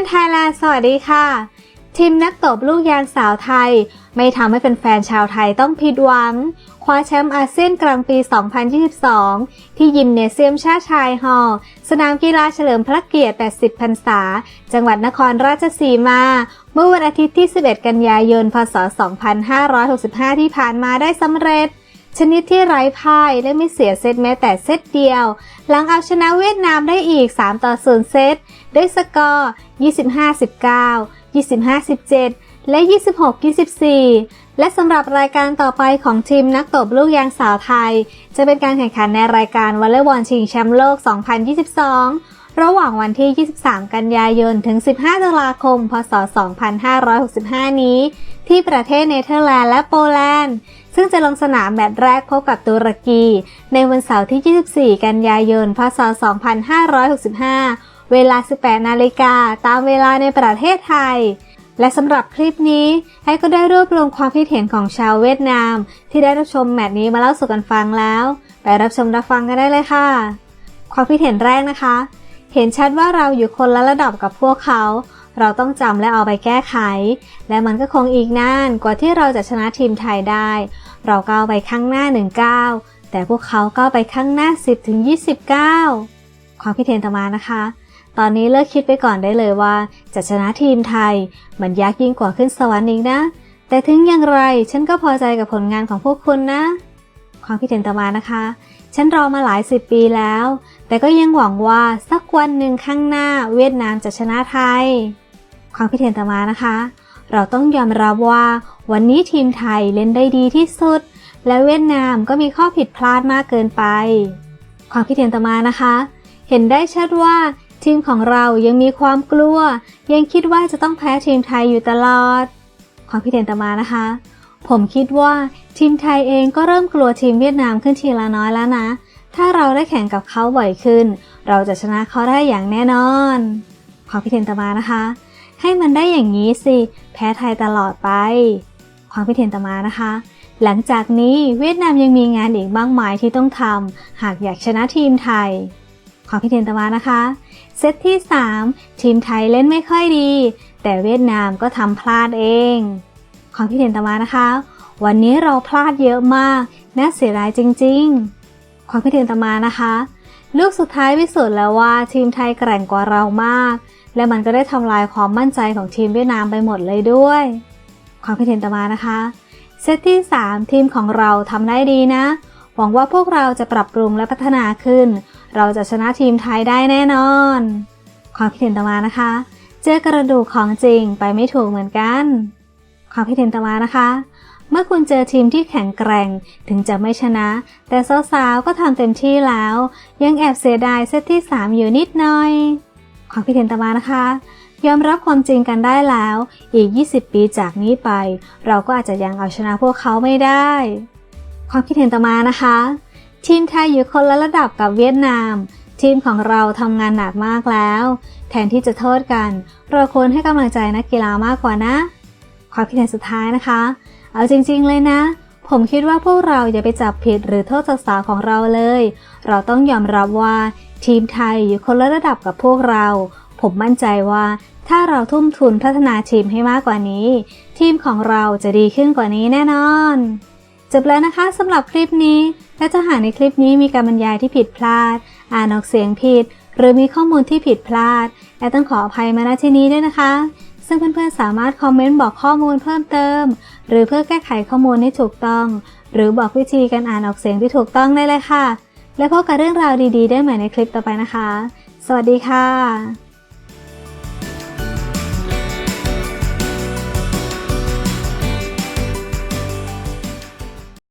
นไทยแลนด์สวัสดีค่ะ ทีมนักตบลูกยางสาวไทย ไม่ทำให้แฟนๆชาวไทยต้องผิดหวัง คว้าแชมป์อาเซียนกลางปี 2022 ที่ยิมเนเซียมชาชายฮอลล์สนามกีฬาเฉลิมพระเกียรติ 80 พรรษา จังหวัดนครราชสีมา เมื่อวันอาทิตย์ที่ 11 กันยายน พศ 2565 ที่ผ่านมาได้สำเร็จ ชนิดที่ไร้พ่ายและไม่เสียเซตแม้แต่เซตเดียว หลังเอาชนะเวียดนามได้อีก 3 ต่อ 0 เซตด้วยสกอร์ 25-19 25-17 และ 26-24 และสำหรับรายการต่อไปของทีมนักตบลูกยางสาวไทย จะเป็นการแข่งขันในรายการวอลเลย์บอลชิงแชมป์โลก 2022 ระหว่างวันที่ 23 กันยายน ถึง 15 ตุลาคม พศ 2565 นี้ ที่ประเทศเนเธอร์แลนด์และโปแลนด์ ซึ่งจะลงสนามแมตช์แรกพบกับตุรกี ในวันเสาร์ที่ 24 กันยายน พศ 2565 เวลา 18 นาฬิกา ตามเวลาในประเทศไทย และสำหรับคลิปนี้ให้ก็ได้รวบรวมความคิดเห็นของชาวเวียดนาม ที่ได้รับชมแมตช์นี้มาเล่าสู่กันฟังแล้ว ไปรับชมรับฟังกันได้เลยค่ะ ความคิดเห็นแรกนะคะ เห็นชัดว่าเราอยู่คนละระดับกับพวกเขาเราต้องจำและเอาไปแก้ไข และมันก็คงอีกนานกว่าที่เราจะชนะทีมไทยได้ เราก้าวไปข้างหน้า1ก้าวแต่พวกเขาก้าวไปข้างหน้า 10ถึง20ก้าวความคิดเห็นต่อมานะคะ ตอนนี้เลิกคิดไปก่อนได้เลยว่า จะชนะทีมไทย มันยากยิ่งกว่าขึ้นสวรรค์อีกนะ แต่ถึงอย่างไรฉันก็พอใจกับผลงานของพวกคุณนะ ความคิดเห็นต่อมานะคะ ฉันรอมาหลายสิบปีแล้ว แต่ก็ยังหวังว่าสักวันหนึ่งข้างหน้าเวียดนามจะชนะไทย ความคิดเห็นต่อมานะคะ เราต้องยอมรับว่า วันนี้ทีมไทยเล่นได้ดีที่สุด และเวียดนามก็มีข้อผิดพลาดมากเกินไป ความคิดเห็นต่อมานะคะ เห็นได้ชัดว่าทีมของเรายังมีความกลัว ยังคิดว่าจะต้องแพ้ทีมไทยอยู่ตลอด ความคิดเห็นต่อมานะคะ ผมคิดว่าทีมไทยเองก็เริ่มกลัวทีมเวียดนามขึ้นทีละน้อยแล้วนะ ถ้าเราได้แข่งกับเขาบ่อยขึ้น เราจะชนะเขาได้อย่างแน่นอน ความคิดเห็นต่อมานะคะ ให้มันได้อย่างนี้สิ แพ้ไทยตลอดไป ความคิดเห็นต่อมานะคะ หลังจากนี้เวียดนามยังมีงานอีกมากมายที่ต้องทำหากอยากชนะทีมไทย ความคิดเห็นต่อมานะคะ เซตที่ 3 ทีมไทยเล่นไม่ค่อยดี แต่เวียดนามก็ทำพลาดเอง ความคิดเห็นต่อมานะคะ วันนี้เราพลาดเยอะมากน่าเสียดายจริง ๆ ความคิดเห็นต่อมานะคะ ลูกสุดท้ายพิสูจน์แล้วว่าทีมไทยแกร่งกว่าเรามาก และมันก็ได้ทำลายความมั่นใจของทีมเวียดนามไปหมดเลยด้วย ความคิดเห็นต่อมานะคะ เซตที่ 3 ทีมของเราทำได้ดีนะ หวังว่าพวกเราจะปรับปรุงและพัฒนาขึ้น เราจะชนะทีมไทยได้แน่นอน ความคิดเห็นต่อมานะคะ เจอกระดูกของจริงไปไม่ถูกเหมือนกัน ความคิดเห็นต่อมานะคะเมื่อคุณเจอทีมที่แข็งแกร่งถึงจะไม่ชนะ แต่สาวๆก็ทำเต็มที่แล้ว ยังแอบเสียดายเซตที่ 3 อยู่นิดหน่อย ความคิดเห็นต่อมานะคะ ยอมรับความจริงกันได้แล้ว อีก 20 ปีจากนี้ไป เราก็อาจจะยังเอาชนะพวกเขาไม่ได้ ความคิดเห็นต่อมานะคะ ทีมไทยอยู่คนละระดับกับเวียดนาม ทีมของเราทำงานหนักมากแล้ว แทนที่จะโทษกัน เราควรให้กำลังใจนักกีฬามากกว่านะ ความคิดเห็นสุดท้ายนะคะ เอาจริง ๆ เลยนะผมคิดว่าพวกเราอย่าไปจับผิดหรือโทษสาวของเราเลย เราต้องยอมรับว่า ทีมไทยอยู่คนละระดับกับพวกเรา ผมมั่นใจว่าถ้าเราทุ่มทุนพัฒนาทีมให้มากกว่านี้ ทีมของเราจะดีขึ้นกว่านี้แน่นอนจบแล้วนะคะสำหรับคลิปนี้ และถ้าหากในคลิปนี้มีการบรรยายที่ผิดพลาด อ่านออกเสียงผิด หรือมีข้อมูลที่ผิดพลาดแอดต้องขออภัยมาณที่นี้ด้วยนะคะ ซึ่งเพื่อนๆสามารถคอมเมนต์บอกข้อมูลเพิ่มเติม หรือเพื่อแก้ไขข้อมูลให้ถูกต้อง หรือบอกวิธีการอ่านออกเสียงที่ถูกต้องได้เลยค่ะ และพบกับเรื่องราวดี ๆ ได้ใหม่ในคลิปต่อไปนะคะ สวัสดีค่ะ